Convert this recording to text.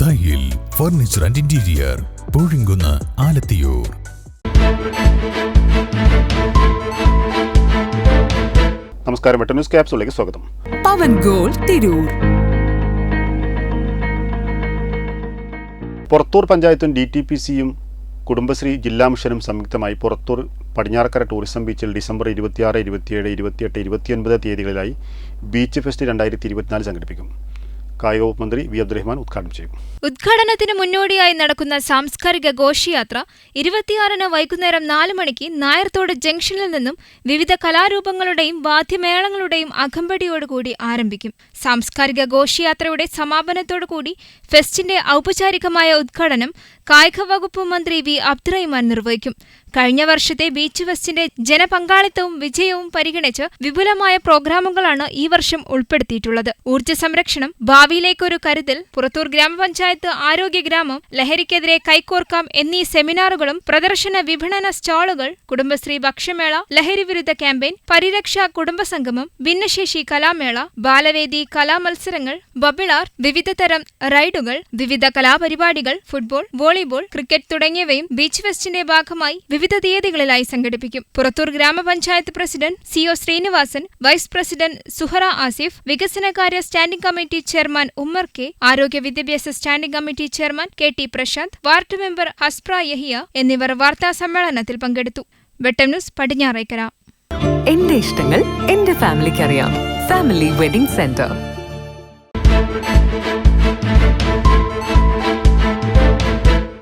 Thayyil furniture and interior Poozhikkunnu Alathiyur. നമസ്കാരം വെട്ട news ക്യാപ്സിലേക്ക് സ്വാഗതം. പവൻ goal Tirur. Purathur പഞ്ചായത്തും ഡി ടി പി സിയും കുടുംബശ്രീ ജില്ലാ മിഷനും സംയുക്തമായി പുറത്തൂർ പടിഞ്ഞാറക്കര ടൂറിസം ബീച്ചിൽ ഡിസംബർ ഇരുപത്തിയാറ് ഇരുപത്തിയേഴ് ഇരുപത്തിയെട്ട് ഇരുപത്തിയൊൻപത് തീയതികളിലായി ബീച്ച് ഫെസ്റ്റ് രണ്ടായിരത്തി ഇരുപത്തിനാല് സംഘടിപ്പിക്കും. കായിക വകുപ്പ് മന്ത്രി വി അബ്ദുറഹ്മാൻ ഉദ്ഘാടനം ചെയ്യും. ഉദ്ഘാടനത്തിന് മുന്നോടിയായി നടക്കുന്ന സാംസ്കാരിക ഘോഷയാത്ര ഇരുപത്തിയാറിന് വൈകുന്നേരം നാല് മണിക്ക് നായർത്തോട് ജംഗ്ഷനിൽ നിന്നും വിവിധ കലാരൂപങ്ങളുടെയും വാദ്യമേളങ്ങളുടെയും അകമ്പടിയോടുകൂടി ആരംഭിക്കും. സാംസ്കാരിക ഘോഷയാത്രയുടെ സമാപനത്തോടുകൂടി ഫെസ്റ്റിന്റെ ഔപചാരികമായ ഉദ്ഘാടനം കായിക വകുപ്പ് മന്ത്രി വി അബ്ദുറഹ്മാൻ നിർവഹിക്കും. കഴിഞ്ഞ വർഷത്തെ ബീച്ച് ഫെസ്റ്റിന്റെ ജനപങ്കാളിത്തവും വിജയവും പരിഗണിച്ച് വിപുലമായ പ്രോഗ്രാമുകളാണ് ഈ വർഷം ഉൾപ്പെടുത്തിയിട്ടുള്ളത്. ഊർജ സംരക്ഷണം ഭാവിയിലേക്കൊരു കരുതൽ പുറത്തൂർ ഗ്രാമപഞ്ചായത്ത് ആരോഗ്യ ഗ്രാമം ലഹരിക്കെതിരെ കൈക്കോർക്കാം എന്നീ സെമിനാറുകളും പ്രദർശന വിപണന സ്റ്റാളുകൾ കുടുംബശ്രീ ഭക്ഷ്യമേള ലഹരി വിരുദ്ധ ക്യാമ്പയിൻ പരിരക്ഷ കുടുംബസംഗമം ഭിന്നശേഷി കലാമേള ബാലവേദി കലാമത്സരങ്ങൾ ബബിളാർ വിവിധ തരം റൈഡുകൾ വിവിധ കലാപരിപാടികൾ ഫുട്ബോൾ വോളിബോൾ ക്രിക്കറ്റ് തുടങ്ങിയവയും ബീച്ച് ഫെസ്റ്റിന്റെ ഭാഗമായി വിവിധ തീയതികളിലായി സംഘടിപ്പിക്കും. പുറത്തൂർ ഗ്രാമപഞ്ചായത്ത് president C O Sreenivasan vice president Suhara Asif വികസനകാര്യ standing committee chairman Ummer K ആരോഗ്യ വിദ്യാഭ്യാസ standing committee chairman K T Prashanth ward member Haspra Yahiya എന്നിവർ വാർത്താ സമ്മേളനത്തിൽ പങ്കെടുത്തു. വെട്ടം ന്യൂസ് പടിഞ്ഞാറേക്കര. എന്റെ ഇഷ്ടങ്ങൾ എന്റെ ഫാമിലിക്ക് അറിയാം ഫാമിലി വെഡിംഗ് സെന്റർ.